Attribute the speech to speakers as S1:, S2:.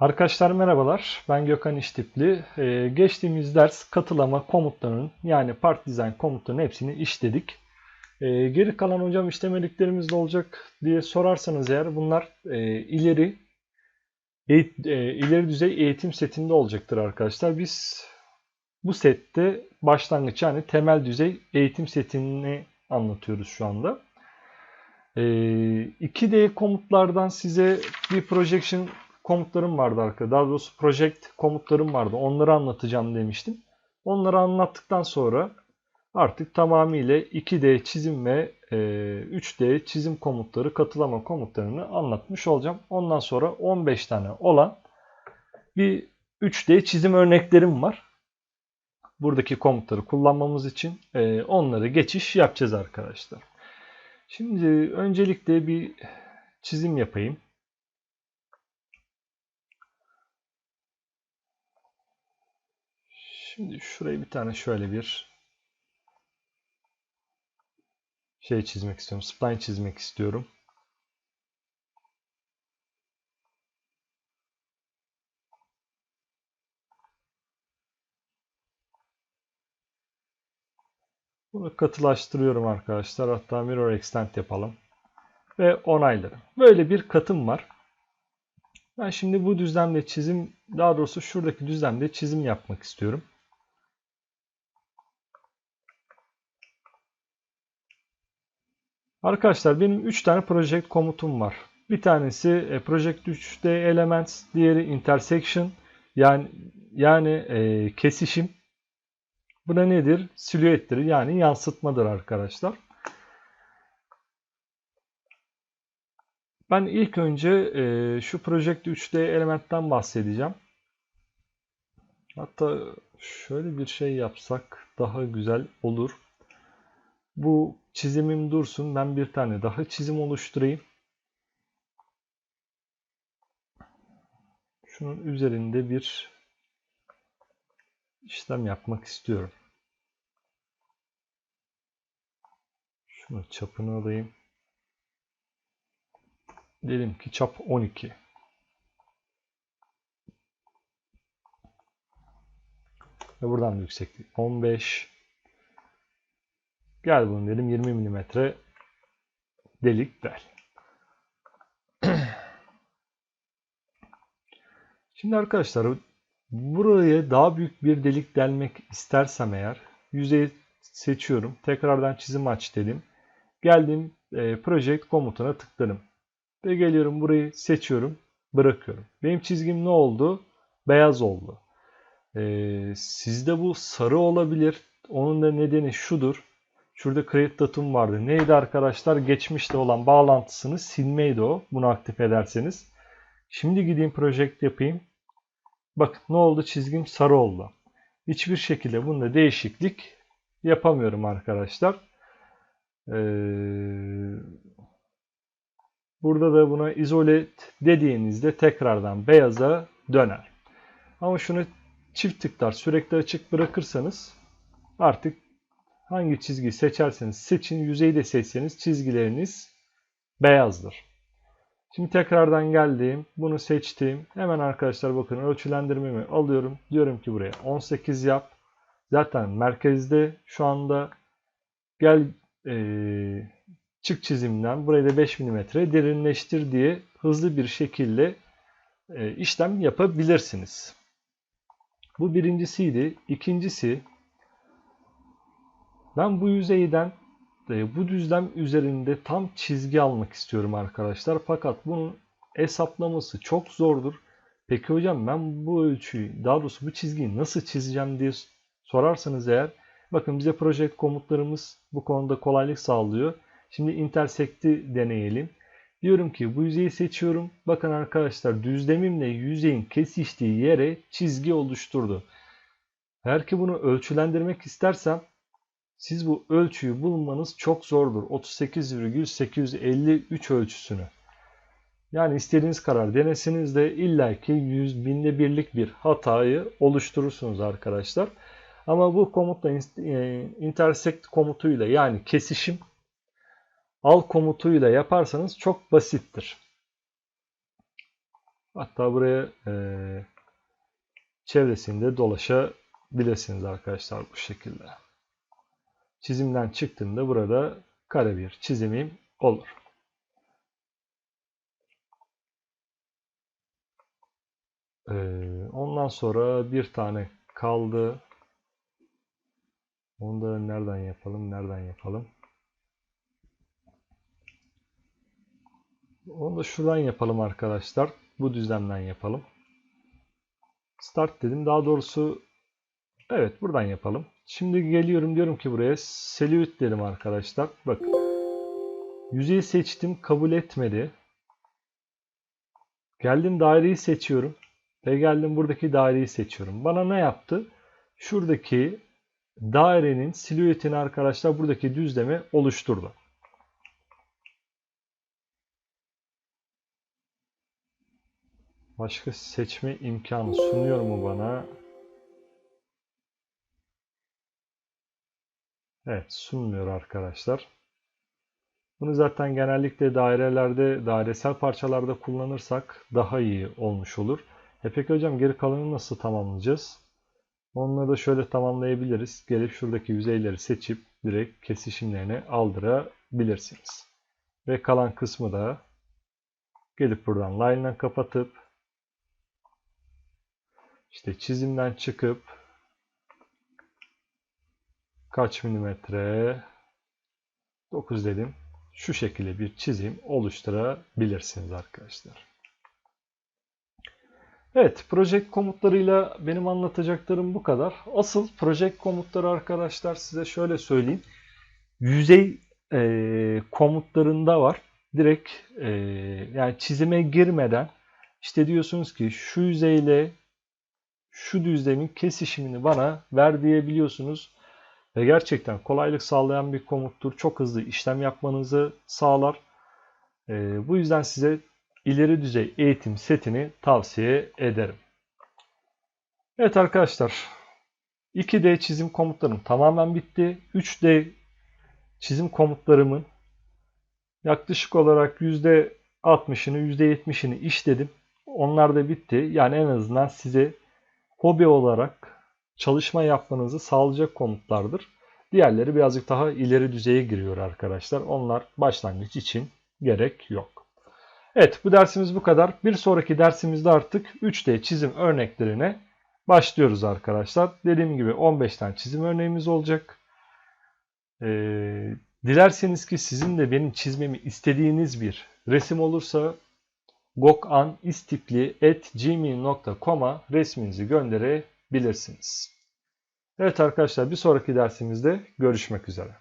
S1: Arkadaşlar merhabalar. Ben Gökhan İştipli. Ee, geçtiğimiz ders katılama komutlarının yani part design komutlarının hepsini işledik. Ee, geri kalan hocam işlemediklerimiz ne olacak diye sorarsanız eğer bunlar e, ileri eğit- e, ileri düzey eğitim setinde olacaktır arkadaşlar. Biz bu sette başlangıç yani temel düzey eğitim setini anlatıyoruz şu anda. Ee, 2D komutlardan size bir projection komutlarım vardı arkadaşlar. Daha doğrusu project komutlarım vardı. Onları anlatacağım demiştim. Onları anlattıktan sonra artık tamamıyla 2D çizim ve e, 3D çizim komutları, katılama komutlarını anlatmış olacağım. Ondan sonra 15 tane olan bir 3D çizim örneklerim var. Buradaki komutları kullanmamız için e, onları geçiş yapacağız arkadaşlar. Şimdi öncelikle bir çizim yapayım. Şimdi şuraya bir tane şöyle bir şey çizmek istiyorum. Spline çizmek istiyorum. Bunu katılaştırıyorum arkadaşlar. Hatta mirror extend yapalım. Ve onaylarım. Böyle bir katım var. Ben şimdi bu düzlemde çizim, daha doğrusu şuradaki düzlemde çizim yapmak istiyorum. Arkadaşlar benim 3 tane project komutum var. Bir tanesi e, Project 3D Elements, diğeri Intersection yani yani e, kesişim. Bu da nedir? Silüettir yani yansıtmadır arkadaşlar. Ben ilk önce e, şu Project 3D Element'ten bahsedeceğim. Hatta şöyle bir şey yapsak daha güzel olur. Bu çizimim dursun. Ben bir tane daha çizim oluşturayım. Şunun üzerinde bir işlem yapmak istiyorum. Şunu çapını alayım. Diyelim ki çap 12. Ve buradan da yükseklik 15. Gel bunu dedim 20 mm delik del. Şimdi arkadaşlar buraya daha büyük bir delik delmek istersem eğer yüzeyi seçiyorum. Tekrardan çizim aç dedim. Geldim e, project komutuna tıkladım. Ve geliyorum burayı seçiyorum. Bırakıyorum. Benim çizgim ne oldu? Beyaz oldu. E, sizde bu sarı olabilir. Onun da nedeni şudur. Şurada create datum vardı. Neydi arkadaşlar? Geçmişte olan bağlantısını silmeydi o. Bunu aktif ederseniz. Şimdi gideyim project yapayım. Bak ne oldu? Çizgim sarı oldu. Hiçbir şekilde bunda değişiklik yapamıyorum arkadaşlar. Ee, burada da buna isolate dediğinizde tekrardan beyaza döner. Ama şunu çift tıklar sürekli açık bırakırsanız artık hangi çizgiyi seçerseniz seçin yüzeyi de seçseniz çizgileriniz beyazdır. Şimdi tekrardan geldim. Bunu seçtim. Hemen arkadaşlar bakın ölçülendirmemi alıyorum. Diyorum ki buraya 18 yap. Zaten merkezde şu anda gel ee, çık çizimden burayı da 5 mm derinleştir diye hızlı bir şekilde e, işlem yapabilirsiniz. Bu birincisiydi. İkincisi ben bu yüzeyden e, bu düzlem üzerinde tam çizgi almak istiyorum arkadaşlar. Fakat bunun hesaplaması çok zordur. Peki hocam ben bu ölçüyü daha doğrusu bu çizgiyi nasıl çizeceğim diye sorarsanız eğer bakın bize project komutlarımız bu konuda kolaylık sağlıyor. Şimdi intersect'i deneyelim. Diyorum ki bu yüzeyi seçiyorum. Bakın arkadaşlar düzlemimle yüzeyin kesiştiği yere çizgi oluşturdu. Eğer ki bunu ölçülendirmek istersem siz bu ölçüyü bulmanız çok zordur. 38,853 ölçüsünü. Yani istediğiniz karar denesiniz de illaki yüz binde birlik bir hatayı oluşturursunuz arkadaşlar. Ama bu komutla e, intersect komutuyla yani kesişim al komutuyla yaparsanız çok basittir. Hatta buraya eee çevresinde dolaşabilirsiniz arkadaşlar bu şekilde. Çizimden çıktığında burada kare bir çizimim olur. Ee, ondan sonra bir tane kaldı. Onu da nereden yapalım? Nereden yapalım? Onu da şuradan yapalım arkadaşlar. Bu düzlemden yapalım. Start dedim. Daha doğrusu evet buradan yapalım. Şimdi geliyorum diyorum ki buraya Selüit dedim arkadaşlar. Bak. Yüzeyi seçtim. Kabul etmedi. Geldim daireyi seçiyorum. Ve geldim buradaki daireyi seçiyorum. Bana ne yaptı? Şuradaki dairenin silüetini arkadaşlar buradaki düzleme oluşturdu. Başka seçme imkanı sunuyor mu bana? Evet sunmuyor arkadaşlar. Bunu zaten genellikle dairelerde, dairesel parçalarda kullanırsak daha iyi olmuş olur. E peki hocam geri kalanını nasıl tamamlayacağız? Onları da şöyle tamamlayabiliriz. Gelip şuradaki yüzeyleri seçip direkt kesişimlerini aldırabilirsiniz. Ve kalan kısmı da gelip buradan line'dan kapatıp işte çizimden çıkıp kaç milimetre 9 dedim. Şu şekilde bir çizim oluşturabilirsiniz arkadaşlar. Evet, project komutlarıyla benim anlatacaklarım bu kadar. Asıl project komutları arkadaşlar size şöyle söyleyeyim. Yüzey e, komutlarında var. Direkt e, yani çizime girmeden işte diyorsunuz ki şu yüzeyle şu düzlemin kesişimini bana ver diyebiliyorsunuz. Ve gerçekten kolaylık sağlayan bir komuttur. Çok hızlı işlem yapmanızı sağlar. E, bu yüzden size ileri düzey eğitim setini tavsiye ederim. Evet arkadaşlar 2D çizim komutlarım tamamen bitti. 3D çizim komutlarımın yaklaşık olarak %60'ını %70'ini işledim. Onlar da bitti. Yani en azından size hobi olarak çalışma yapmanızı sağlayacak komutlardır. Diğerleri birazcık daha ileri düzeye giriyor arkadaşlar. Onlar başlangıç için gerek yok. Evet bu dersimiz bu kadar. Bir sonraki dersimizde artık 3D çizim örneklerine başlıyoruz arkadaşlar. Dediğim gibi 15 tane çizim örneğimiz olacak. Ee, dilerseniz ki sizin de benim çizmemi istediğiniz bir resim olursa gokanistikli.gmail.com'a resminizi gönderebilirsiniz. Evet arkadaşlar bir sonraki dersimizde görüşmek üzere.